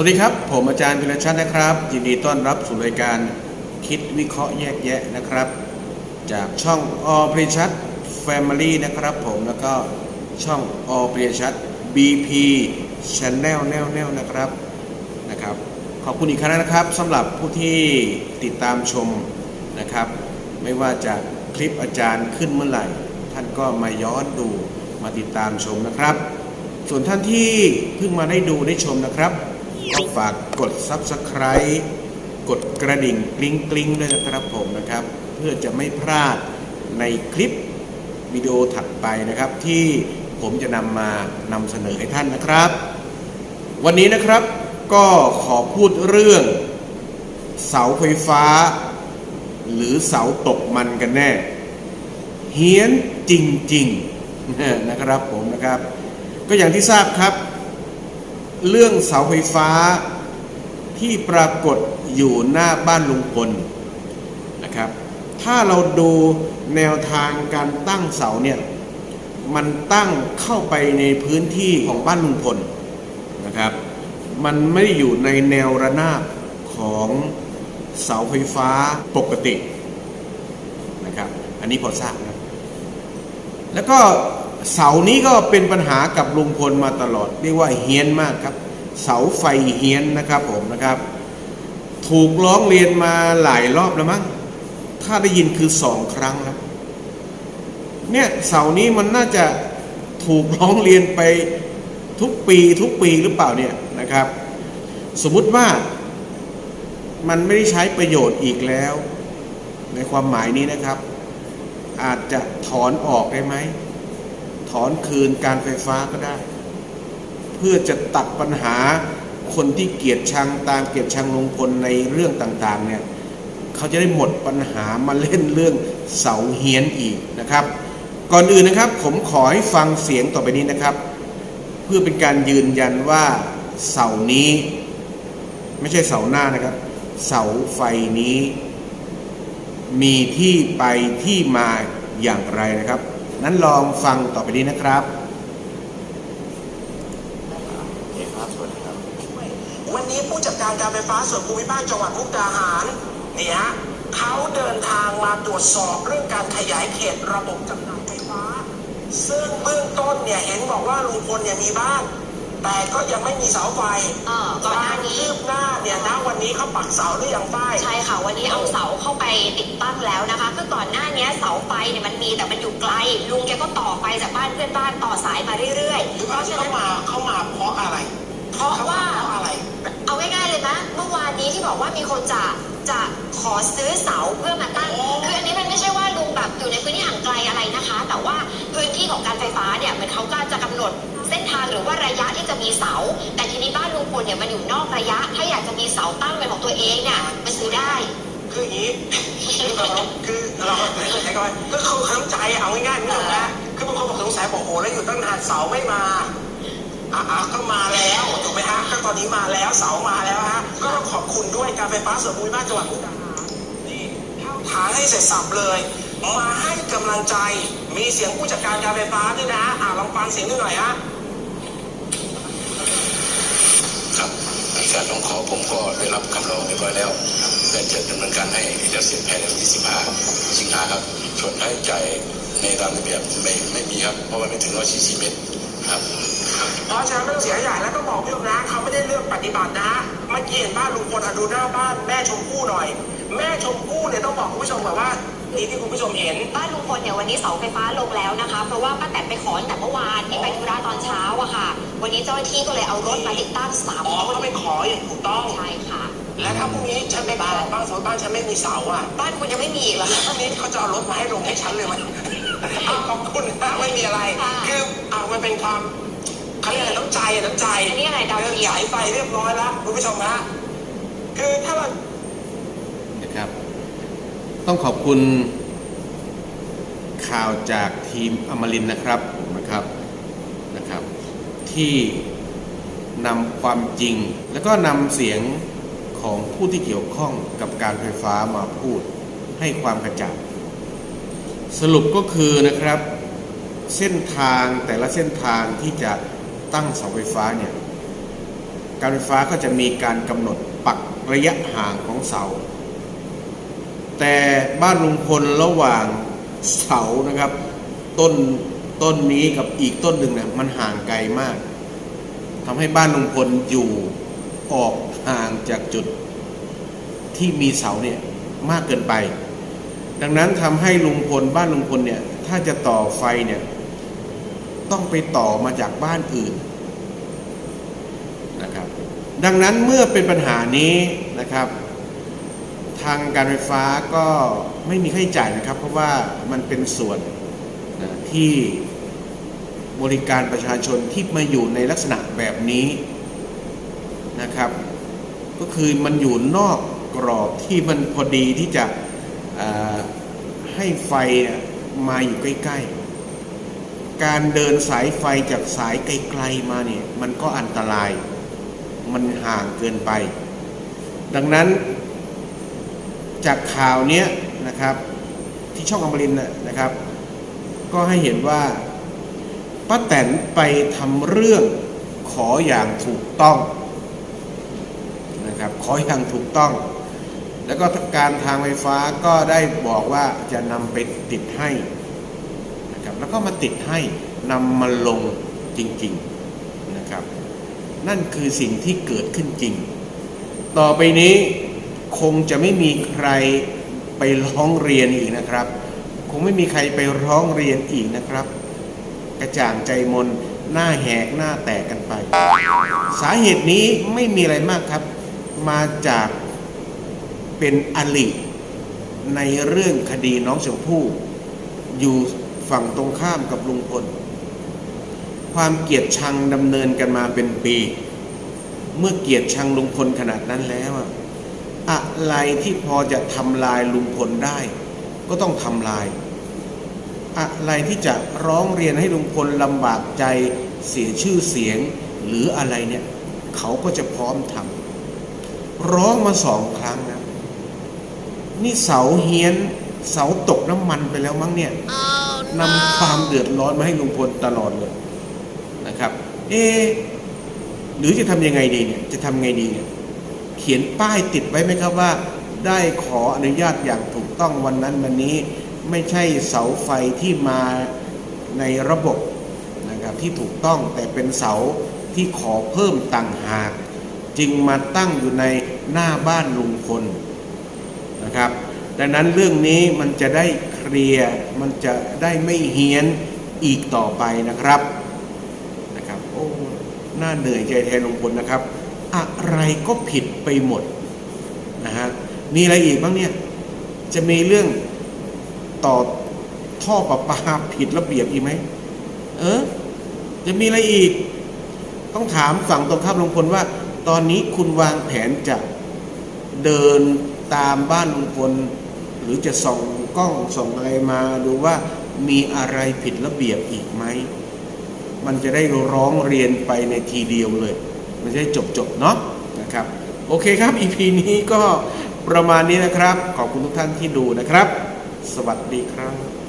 สวัสดีครับ ผมอาจารย์พิรชัดนะครับ ยินดีต้อนรับสู่รายการคิดวิเคราะห์แยกแยะนะครับ จากช่องอปริชัด Family นะครับผมแล้วก็ช่องอปริชัด BP Channel แนวแนวนะครับนะครับ ขอบคุณอีกครั้งนะครับสำหรับผู้ที่ติดตามชมนะครับ ไม่ว่าจะคลิปอาจารย์ขึ้นเมื่อไหร่ ท่านก็มาย้อนดูมาติดตามชมนะครับ ส่วนท่านที่เพิ่งมาได้ดูได้ชมนะครับ ก็ฝากกด Subscribe กดกระดิ่งกริ๊งกริ๊งด้วยนะครับผมนะครับ เพื่อจะไม่พลาดในคลิปวิดีโอถัดไปนะครับ ที่ผมจะนำมานำเสนอให้ท่านนะครับ วันนี้นะครับก็ขอพูดเรื่อง เสาไฟฟ้า หรือเสาตกมันกันแน่ เฮี้ยนจริงๆนะครับผมนะครับ ก็อย่างที่ทราบครับ เรื่องเสาไฟฟ้าที่ปรากฏอยู่หน้าบ้านลุงพลนะครับ ถ้าเราดูแนวทางการตั้งเสาเนี่ย มันตั้งเข้าไปในพื้นที่ของบ้านลุงพลนะครับ มันไม่อยู่ในแนวระนาบของเสาไฟฟ้าปกตินะครับ อันนี้พอทราบนะแล้วก็เสานี้ก็เป็นปัญหากับลุงพลมาตลอด เรียกว่าเฮี้ยนมากครับ เสาไฟเฮียนนะครับผมนะครับ ถูกร้องเรียนมาหลายรอบแล้วมั้งถ้าได้ยินคือสองครั้งแล้วเนี่ยเสานี้มันน่าจะถูกร้องเรียนไปทุกปีทุกปีหรือเปล่าเนี่ยนะครับ สมมุติว่ามันไม่ได้ใช้ประโยชน์อีกแล้ว ในความหมายนี้นะครับ อาจจะถอนออกได้ไหม ถอนคืนการไฟฟ้าก็ได้ เพื่อจะตัดปัญหาคนที่เกลียดชังตามเกลียดชังลงพลในเรื่องต่างๆเนี่ยเขาจะได้หมดปัญหามาเล่นเรื่องเสาเฮียนอีกนะครับ ก่อนอื่นนะครับผมขอให้ฟังเสียงต่อไปนี้นะครับ เพื่อเป็นการยืนยันว่าเสานี้ ไม่ใช่เสาหน้านะครับ เสาไฟนี้ มีที่ไปที่มาอย่างไรนะครับ นั้นลองฟังต่อไปนี้นะครับ วั นนี้ผู้จัดการการไฟฟ้าส่วนภูมิภาคจังหวัดมุกดาหารนี่ฮะเขาเดินทางมาตรวจสอบเรื่องการขยายเขตระบบจำหน่ายไฟฟ้า ซึ่งเบื้องต้นเนี่ยเห็นบอกว่าลุงพลเนี่ยมีบ้าน แต่ก็ยังไม่มีเสาไฟเอ่อก่อนหน้านี้ คืบหน้าเนี่ยนะวันนี้เขาปักเสาหรือยังป้าย ใช่ค่ะวันนี้เอาเสาเข้าไปติดตั้งแล้วนะคะคือก่อนหน้านี้เสาไฟเนี่ยมันมีแต่มันอยู่ไกล ลุงแกก็ต่อไฟจากบ้านเพื่อนบ้านต่อสายมาเรื่อยๆหรือเพว่าราะที่ฉะนั้เขานมาเขามาเพราะอะไรเพราะว่าเขมเพราะอะไรเอา ง่ายๆเลยนะ เมื่อวานนี้ที่บอกว่ามีคนจะจะขอซื้อเสาเพื่อมาตั้งโอ้คืออันนี้มันไม่ใช่ว่าลุงแบบอยู่ในพื้นที่ห่างไกลอะไรนะคะ แต่ว่าพื้นที่ของการไฟฟ้าเนี่ยมันเขาก็จะกำหนดเส้นทางหรือว่าระยะที่จะมีเสา แต่ทีนี้บ้านลุงพลเนี่ยมันอยู่นอกระยะ ถ้าอยากจะมีเสาตั้งเป็นของตัวเองเนี่ยมันซื้อได้ คืออย่างนี้ คือเราคือเราใช้คำว่าก็คือน้ำใจเอาง่ายๆไม่ถูกนะ คือบางคนบอกสงสัยบอกโอ้แล้วอยู่ตั้งนานเสาไม่มา อะอะก็มาแล้วถูกไหมฮะก็ตอนนี้มาแล้วเสามาแล้วฮะก็ต้องขอบคุณด้วยการไฟฟ้าส่วนภูมิภาคจังหวัดมุกดาหารนี่เข้าฐานให้เสร็จสับเลย มาให้กำลังใจมีเสียงผู้จัดการการไฟฟ้าด้วยนะอะลองฟังเสียงดูหน่อยฮะครับการร้องขอผมก็ได้รับคำร้องเรียบร้อยแล้วและจะดำเนินการให้แล้วเสร็จภายในวันที่15สิงหาครับส่วนค่าใช้จ่ายในตามระเบียบไม่ไม่มีครับเพราะว่าไม่ถึง140เมตรครับ เพราะฉะนั้นไม่ต้องเสียใหญ่แล้วก็บอกพี่ชมนะเขาไม่ได้เลือกปฏิบัตินะเมื่อกี้เห็นบ้านลุงพลอะดูหน้าบ้านแม่ชมพู่หน่อย แม่ชมพู่เนี่ยต้องบอกคุณผู้ชมก่อนว่านี่ที่คุณผู้ชมเห็นบ้านลุงพลเนี่ยวันนี้เสาไฟฟ้าลงแล้วนะคะ เพราะว่าป้าแตนไปขอตั้งแต่เมื่อวานที่ไปธุระตอนเช้าอะค่ะ วันนี้เจ้าหน้าที่ก็เลยเอารถมาติดตั้งสามอ๋อต้นเขาไปขออย่างถูกต้องใช่ค่ะ และถ้าพรุ่งนี้ฉันไปขอบ้านสมมติบ้านฉันไม่มีเสาอะบ้านคุณยังไม่มีอีกเหรอแล้วพรุ่งนี้เขาจะเอารถมาให้ลงให้ฉันเลยไหมเอาขอบคุณนะไม่มีอะไรค่ะคือเอามันเป็นความ เขาเรียกอะไรน้ำใจอะน้ำใจอันนี้อะไรดาวเดินเทียมสายไฟเรียบร้อยแล้วคุณผู้ชมฮะคือถ้าเรานะครับ ต้องขอบคุณข่าวจากทีมอมรินทร์นะครับนะครับนะครับ ที่นำความจริง แล้วก็นำเสียงของผู้ที่เกี่ยวข้องกับการไฟฟ้ามาพูดให้ความกระจ่างสรุปก็คือนะครับ เส้นทางแต่ละเส้นทางที่จะ ตั้งเสาไฟฟ้าเนี่ยการไฟฟ้าก็จะมีการกำหนดปักระยะห่างของเสา แต่บ้านลุงพลระหว่างเสานะครับ ต้นต้นนี้กับอีกต้นหนึ่งเนี่ยมันห่างไกลมากทำให้บ้านลุงพลอยู่ออกห่างจากจุดที่มีเสาเนี่ยมากเกินไป ดังนั้นทำให้ลุงพลบ้านลุงพลเนี่ยถ้าจะต่อไฟเนี่ย ต้องไปต่อมาจากบ้านอื่นนะครับ ดังนั้นเมื่อเป็นปัญหานี้นะครับ ทางการไฟฟ้าก็ไม่มีค่าใช้จ่ายนะครับ เพราะว่ามันเป็นส่วนนะที่บริการประชาชนที่มาอยู่ในลักษณะแบบนี้นะครับ ก็คือมันอยู่นอกกรอบที่มันพอดีที่จะให้ไฟมาอยู่ใกล้ ๆ การเดินสายไฟจากสายไกลๆมาเนี่ยมันก็อันตราย มันห่างเกินไป ดังนั้นจากข่าวเนี้ยนะครับที่ช่องอมรินนะครับ ก็ให้เห็นว่าป้าแตนไปทำเรื่องขออย่างถูกต้องนะครับขออย่างถูกต้อง แล้วก็การทางไฟฟ้าก็ได้บอกว่าจะนำไปติดให้ แล้วก็มาติดให้นำมาลงจริงๆนะครับ นั่นคือสิ่งที่เกิดขึ้นจริง ต่อไปนี้คงจะไม่มีใครไปร้องเรียนอีกนะครับ คงไม่มีใครไปร้องเรียนอีกนะครับ กระจ่างใจมนหน้าแหกหน้าแตกกันไป สาเหตุนี้ไม่มีอะไรมากครับ มาจากเป็นอลิในเรื่องคดีน้องชมพู่อยู่ ฝั่งตรงข้ามกับลุงพล ความเกลียดชังดำเนินกันมาเป็นปี เมื่อเกลียดชังลุงพลขนาดนั้นแล้วอะอะไรที่พอจะทำลายลุงพลได้ ก็ต้องทำลาย อะไรที่จะร้องเรียนให้ลุงพลลำบากใจเสียชื่อเสียง หรืออะไรเนี่ยเขาก็จะพร้อมทำร้องมาสองครั้งนะนี่เสาเฮียนเสาตกน้ำมันไปแล้วมั้งเนี่ย นำความเดือดร้อนมาให้ลุงพลตลอดเลยนะครับ เอหรือจะทำยังไงดีเนี่ย จะทำไงดีเนี่ย เขียนป้ายติดไว้ไหมครับว่า ได้ขออนุญาตอย่างถูกต้องวันนั้นวันนี้ไม่ใช่เสาไฟที่มาในระบบนะครับที่ถูกต้องแต่เป็นเสาที่ขอเพิ่มต่างหาก จึงมาตั้งอยู่ในหน้าบ้านลุงพลนะครับ ดังนั้นเรื่องนี้มันจะได้ เคลียร์มันจะได้ไม่เฮี้ยนอีกต่อไปนะครับนะครับโอ้น่าเหนื่อยใจแทนลุงพลนะครับ อะไรก็ผิดไปหมดนะฮะมีอะไรอีกบ้างเนี่ยจะมีเรื่องต่อท่อประปาผิดระเบียบอีกไหมเออจะมีอะไรอีก ต้องถามฝั่งตรงข้ามลุงพลว่า ตอนนี้คุณวางแผนจะเดินตามบ้านลุงพลหรือจะส่อง กล้องส่องอะไรมาดูว่ามีอะไรผิดระเบียบอีกไหม มันจะได้ร้องเรียนไปในทีเดียวเลย มันจะได้จบจบๆเนาะนะครับ โอเคครับ EP นี้ก็ประมาณนี้นะครับ ขอบคุณทุกท่านที่ดูนะครับ สวัสดีครับ